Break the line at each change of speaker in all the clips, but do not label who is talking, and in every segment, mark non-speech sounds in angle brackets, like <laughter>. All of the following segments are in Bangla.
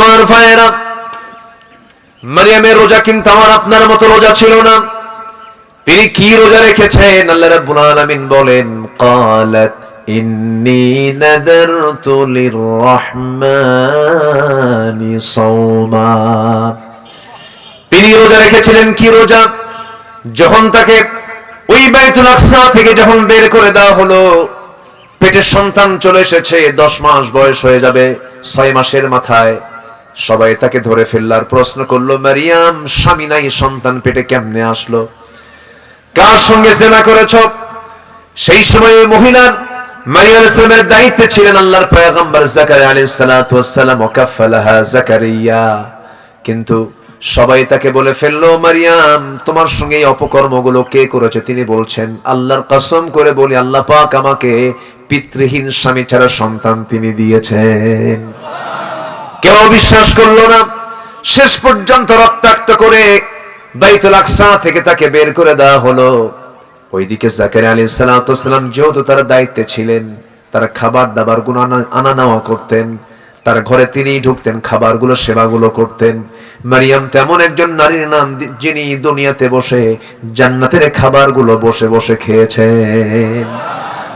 আমার ভাইয়েরা মারিয়ামের রোজা কিন্তু আমার আপনার মতো রোজা ছিল না তিনি কি রোজা রেখেছেন আল্লাহ রাব্বুল আলামিন বলেন قالت إني نذرت للرحمن صوما তিনি রোজা রেখেছিলেন কি রোজা যখন তাকে ওই বাইতুল আকসা থেকে যখন বের করে দেওয়া হলো পেটের সন্তান চলে এসেছে দশ মাস বয়স হয়ে যাবে ছয় মাসের মাথায় সবাই তাকে ধরে ফেললার প্রশ্ন করল, মারিয়াম, স্বামী নাই, সন্তান পেটে কেমনে আসলো? কার সঙ্গে জেনা করেছ? সেই সময় ওই মহিলার মারিয়াম ইসলামের দায়িত্বে ছিলেন আল্লাহর পয়গম্বর সালাম জাকারিয়া। কিন্তু সবাই তাকে বলে ফেলল, মারিয়াম, তোমার সঙ্গে এই অপকর্মগুলো কে করেছে? তিনি বলছেন, আল্লাহর কসম করে বলি, আল্লাহ পাক আমাকে পিতৃহীন স্বামী ছাড়া সন্তান তিনি দিয়েছেন। কেউ বিশ্বাস করল না। শেষ পর্যন্ত রক্তাক্ত করে বাইতুল আকসা থেকে তাকে বের করে দেওয়া হলো। ওইদিকে জাকের আলী সালাম যেহেতু তার দায়িত্বে ছিলেন, তার খাবার দাবারগুলো আনা- নেওয়া করতেন, তার ঘরে তিনি ঢুকতেন, খাবারগুলো, সেবাগুলো করতেন। মারিয়াম তেমন একজন নারীর নাম যিনি দুনিয়াতে বসে, জান্নাতের খাবারগুলো বসে বসে খেয়েছেন।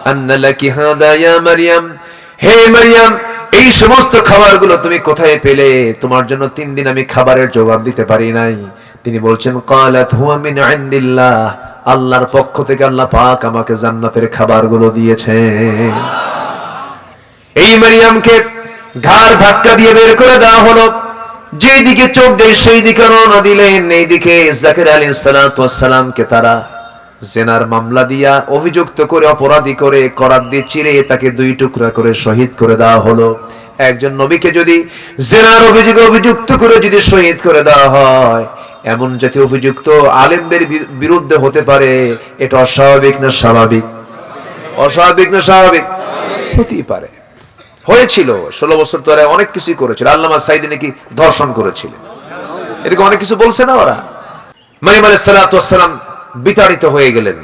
আন্না লাকি হাদা ইয়া মারিয়াম। হে মারিয়াম এই সমস্ত খাবারগুলো তুমি কোথায় পেলে? তোমার জন্য তিন দিন আমি খাবারের জোগাড় দিতে পারি নাই। তিনি বলছেন, কালাত আল্লাহর পক্ষ থেকে আল্লাহ পাক আমাকে জান্নাতের খাবারগুলো দিয়েছেন। এই মারিয়ামকে ঘাড় ধাক্কা দিয়ে বের করে দেওয়া হলো। যেই দিকে চোখ দেয় সেই দিকে রওনা দিলেন। এইদিকে জাকির আলী সালামকে তারা জেনার মামলা দিয়া অভিযুক্ত করে, অপরাধী করে, করাত দিয়ে চিরে তাকে দুই টুকরা করে শহীদ করে দেওয়া হলো। একজন নবীকে যদি জেনার অভিযোগে অভিযুক্ত করে যদি শহীদ করে দেওয়া হয়, এমন জাতীয় অভিযুক্ত আলেমদের বিরুদ্ধে হতে পারে, এটা অস্বাভাবিক না স্বাভাবিক? অস্বাভাবিক না স্বাভাবিক? হতেই পারে। হয়েছিল, ষোলো বছর ধরে অনেক কিছুই করেছিল। আল্লামা সাইদি নাকি ধর্ষণ করেছিলেন। এরকম অনেক কিছু বলছে না ওরা? মারিম আলী সালাতাম বিতাড়িত হয়ে গেলেন।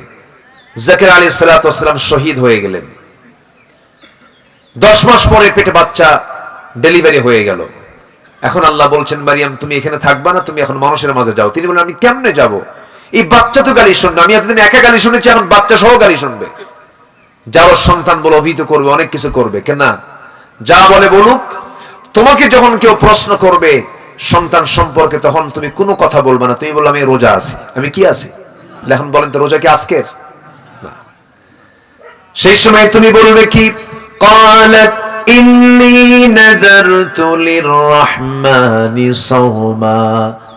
জাকির আলী সালাতাম শহীদ হয়ে গেলেন। দশ মাস পরে পেটে বাচ্চা ডেলিভারি হয়ে গেল। এখন আল্লাহ বলছেন, মারিয়াম, তুমি এখানে থাকবা না, তুমি এখন মানুষের মাঝে যাও। তিনি বলেন আমি কেমনে যাব? এই বাচ্চা তো গালি শুনবে। আমি এতদিন একা গালি শুনেছি, এখন বাচ্চা সহ গালি শুনবে। যাওয়ার সন্তান বলে অভিহিত করবে, অনেক কিছু করবে, কেন যা বলে বলুক, তোমাকে যখন কেউ প্রশ্ন করবে সন্তান সম্পর্কে, তখন তুমি কোনো কথা বলবে না। তুমি বলল, আমি রোজা আছি। আমি কি আছি? এখন বলেন তো রোজা কি আজকের না সেই সময় তুমি বলবে কি قالت إني نذرت للرحمن صوما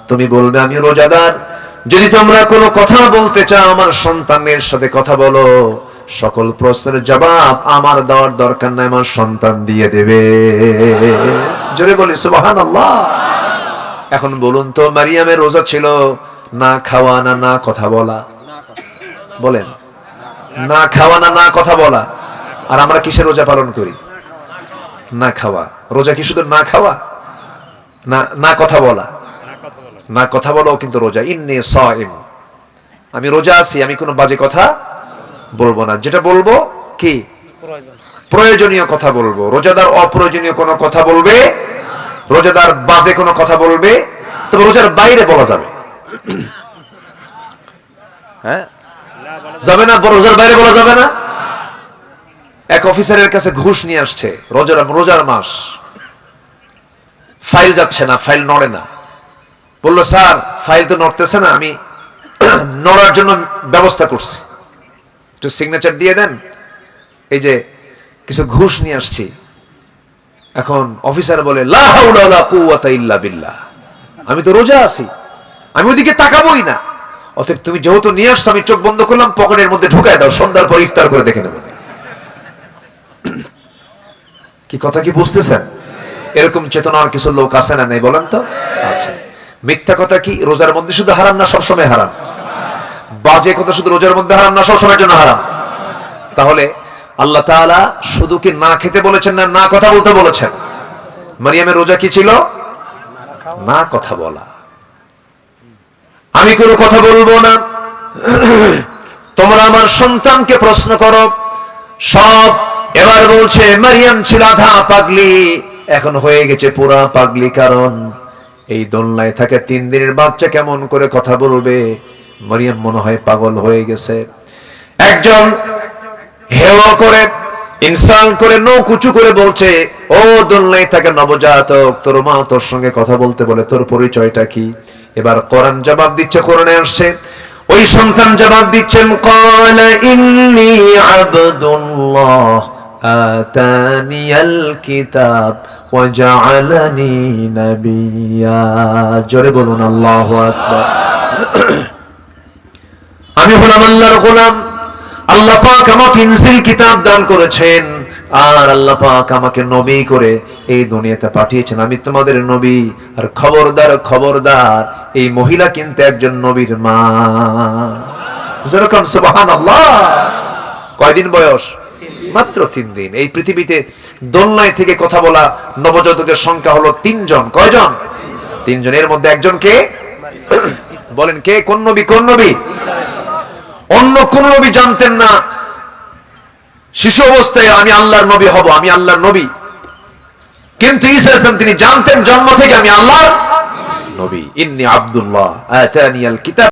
তুমি বলবে আমি রোজাদার যদি তোমরা কোনো কথা বলতে চাও আমার সন্তানের সাথে কথা বলো সকল প্রশ্নের জবাব আমার দেওয়ার দরকার নাই আমার সন্তান দিয়ে দেবে জোরে বলি সুবাহান এখন বলুন তো মারিয়ামের রোজা ছিল না খাওয়া না না কথা বলা। বলেন, না খাওয়া না না কথা বলা। আর আমরা কিসের রোজা পালন করি? না খাওয়া। রোজা কি শুধু না খাওয়া? না না কথা বলা। না কথা বলাও কিন্তু রোজা। ইন্নে আমি রোজা আছি, আমি কোনো বাজে কথা বলব না। যেটা বলব কি? প্রয়োজনীয় কথা বলব। রোজাদার অপ্রয়োজনীয় কোনো কথা বলবে? রোজাদার বাজে কোনো কথা বলবে? তবে রোজার বাইরে বলা যাবে। হ্যাঁ? যাবে না? রোজার বাইরে বলা যাবে না? এক অফিসারের কাছে ঘুষ নিয়ে আসছে। রোজার রোজার মাস। ফাইল যাচ্ছে না, ফাইল নড়ে না। বলল, স্যার, ফাইল তো নড়তেছে না, আমি <clears throat> নড়ার জন্য ব্যবস্থা করছি। একটু সিগনেচার দিয়ে দেন। এই যে কিছু ঘুষ নিয়ে আসছি। এখন অফিসার বলে, লা হাওলা ওয়ালা ইল্লা বিল্লাহ। আমি তো রোজা আছি। আমি ওদিকে তাকাবোই না। অতএব তুমি যেহেতু নিয়ে আসছো, আমি চোখ বন্ধ করলাম, পকেটের মধ্যে ঢুকায় দাও, সন্ধ্যার পর ইফতার করে দেখে নেব। কি কথা কি বুঝতেছেন? এরকম চেতনার কিছু লোক আছে না নেই বলেন তো? আচ্ছা। মিথ্যা কথা কি রোজার মধ্যে শুধু হারাম না সবসময় হারাম? বাজে কথা শুধু রোজার মধ্যে হারাম না সবসময়ের জন্য হারাম? তাহলে আল্লাহ তাআলা শুধু কি না খেতে বলেছেন না না কথা বলতে বলেছেন? মারিয়ামের রোজা কি ছিল? না কথা বলা। আমি কোনো কথা বলব না। তোমরা আমার সন্তানকে প্রশ্ন করো। সব এবার বলছে, মারিয়াম ছিল আধা পাগলি। এখন হয়ে গেছে পুরা পাগলি কারণ। এই দোলনায় থাকে তিন দিনের বাচ্চা কেমন করে কথা বলবে? মরিয়ম মনে হয় পাগল হয়ে গেছে। একজন হেওয়া করে, ইনসাল করে নৌকুচু করে বলছে, ও দোলনায় থাকে নবজাতক, তোর মা তোর সঙ্গে কথা বলতে বলে, তোর পরিচয়টা কি? এবার করান জবাব দিচ্ছে, কোরআনে আসছে। ওই সন্তান জবাব দিচ্ছেন কলা ইন্নি আবদুল্লাহ আতানিয়াল কিতাব ওয়াজআলানি নাবিয়্যা জোরে বলুন, আল্লাহু আকবার। আমি হলাম আল্লাহর গোলাম। আল্লাহ পাক আমাকে ইনজিল কিতাব দান করেছেন। আর আল্লাহ পাক আমাকে নবী করে এই দুনিয়াতে পাঠিয়েছেন। আমি তোমাদের নবী। আর খবরদার খবরদার, এই মহিলা কিন্তু একজন নবীর মা। যেরকম সুবহানাল্লাহ। কয়দিন বয়স? মাত্র তিন দিন। এই পৃথিবীতে দোলনায় থেকে কথা বলা নবজাতকের সংখ্যা হলো তিনজন। কয়জন? তিনজন। এর মধ্যে একজন কে? বলেন কে? কোন নবী? কোন নবী? অন্য কোন নবী জানতেন না শিশু অবস্থায় আমি আল্লাহর নবী হব, আমি আল্লাহর নবী। কিন্তু ইসলাম তিনি জানতেন জন্ম থেকে আমি আল্লাহর নবী। ইন্নি আব্দুল্লাহ কিতাব।